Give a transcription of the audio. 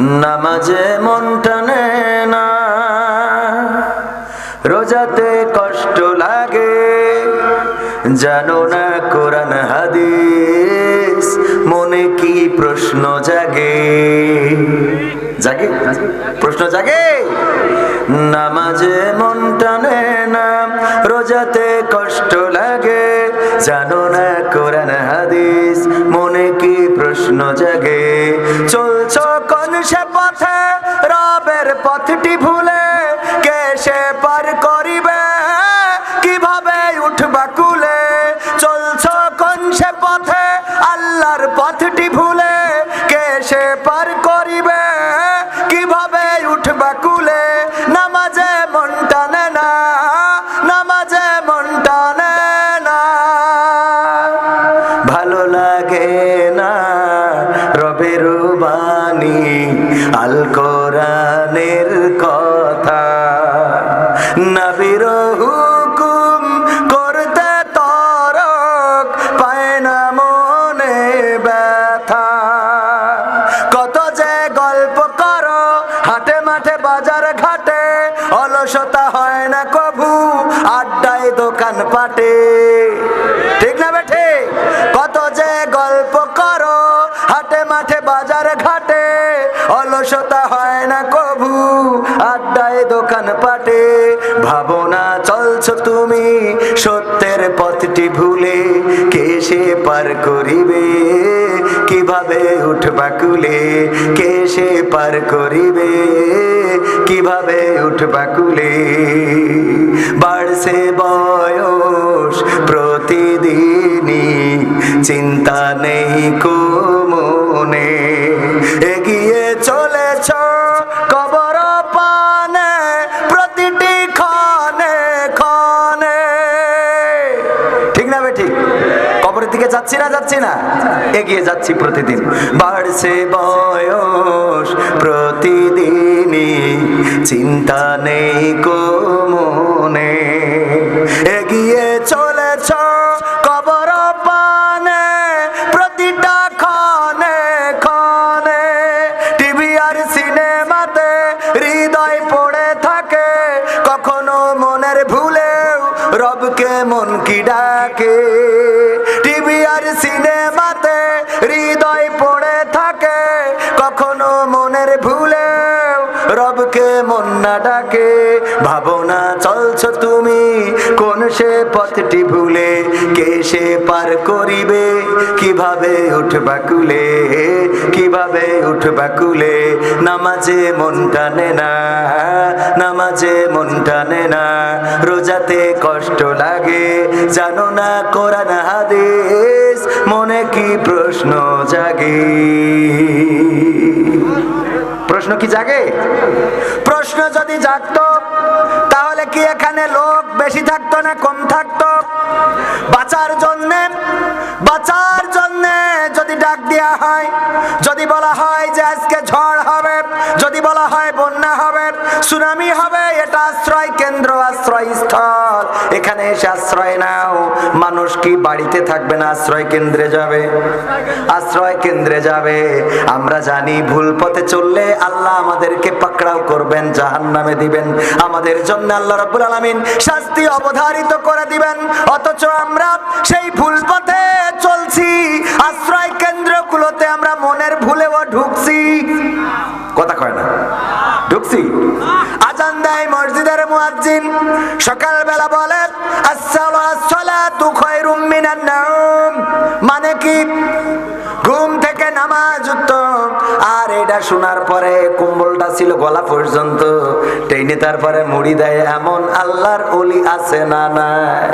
নামাজে মন টানে না। রোজাতে কষ্ট লাগে, জানো না কোরআন, হাদিস, মনে কি প্রশ্ন জাগে? জাগে? প্রশ্ন জাগে? নামাজে মন টানে না, রোজাতে কষ্ট লাগে, জানো না কোরআন, হাদিস, মনে কি প্রশ্ন জাগে? পথটি ভুলে কে সে পার করিবে? কীভাবে উঠবা কুলে? চলছ কোন সে পথে? আল্লাহর পথটি ভুলে কে সে পার করিবে? কীভাবে উঠবা কুলে? নামাজে মন টানে না, নামাজে মন টানে না। ভালো লাগে না রবের বাণী, আল কোরআনের কথা। নবীর হুকুম করতে তরক পায় না মনে ব্যথা। কত যে গল্প করো, হাটে মাঠে, বাজার ঘাটে, অলসতা হয় না কভু, আড্ডায় দোকান পাটে। ঠিক না বেঠে? কত যে গল্প করো, হাটে মাঠে, বাজার ঘাটে, অলসতা হয় না কভু আড্ডায় দোকান পাটে। ভাবনা, চলছ তুমি সত্যের পথটি ভুলে। কে সে পার করিবে? কীভাবে উঠবা কুলে? কে সে পার করিবে? কীভাবে উঠবা কুলে? বাড়ছে বয়স প্রতিদিনই, চিন্তা নেই কুমনে যাচ্ছি না যাচ্ছি না। এগিয়ে যাচ্ছি প্রতিদিন। বাড়ছে বয়স প্রতিদিনই, চিন্তা নেই কোমনে এগিয়ে চলেছ কবর পানে, প্রতিটা খনে খনে টিভি আর সিনেমাতে হৃদয় পড়ে থাকে, কখনো মনের ভুলেও রবকে মন কি ডাকে। না ডাকে, ভাবনা চলছ তুমি। কোন সে পথটি ভুলে, কে সে পার করিবে? কীভাবে উঠবা কুলে? কীভাবে উঠবা কুলে? নামাজে মন টানে না, নামাজে মন টানে না। রোজাতে কষ্ট লাগে, জানো না কোরআন হাদিস, মনে কি প্রশ্ন জাগে? প্রশ্ন কি জাগে? প্রশ্ন যদি জাগতো, তাহলে কি এখানে লোক বেশি থাকতো না কম থাকতো? বাঁচার জন্যে, বাঁচার হবে, এটা আশ্রয় কেন্দ্র, আশ্রয় স্থল। এখানে এসে আশ্রয় নাও। মানুষ কি বাড়িতে থাকবে না? আশ্রয় কেন্দ্রে যাবে। আশ্রয় কেন্দ্রে যাবে। আমরা জানি ভুল পথে চললে আল্লাহ আমাদেরকে পাকড়াও করবেন জাহান নামে দিবেন। আমাদের জন্য আল্লাহ রাব্বুল আলামিন শাস্তি অবধারিত করে দিবেন। অথচ আমরা সেই ভুল পথে চলছি। আশ্রয় কেন্দ্রগুলোতে আমরা মনের ভুলেও ঢুকছি কথা কয় না ঢুকছি আজান দেয় মসজিদের মুয়াজ্জিন সকালবেলা বলে আসসালাতু খায়রুম মিনান নাওম। মানে কি? ঘুম থেকে নামাজ উত্তম। আর এটা শোনার পরে কুম্বলটা ছিল গলা পর্যন্ত। টেনে তারপরে মুড়ি দেয়, এমন আল্লাহর অলি আছে না নাই?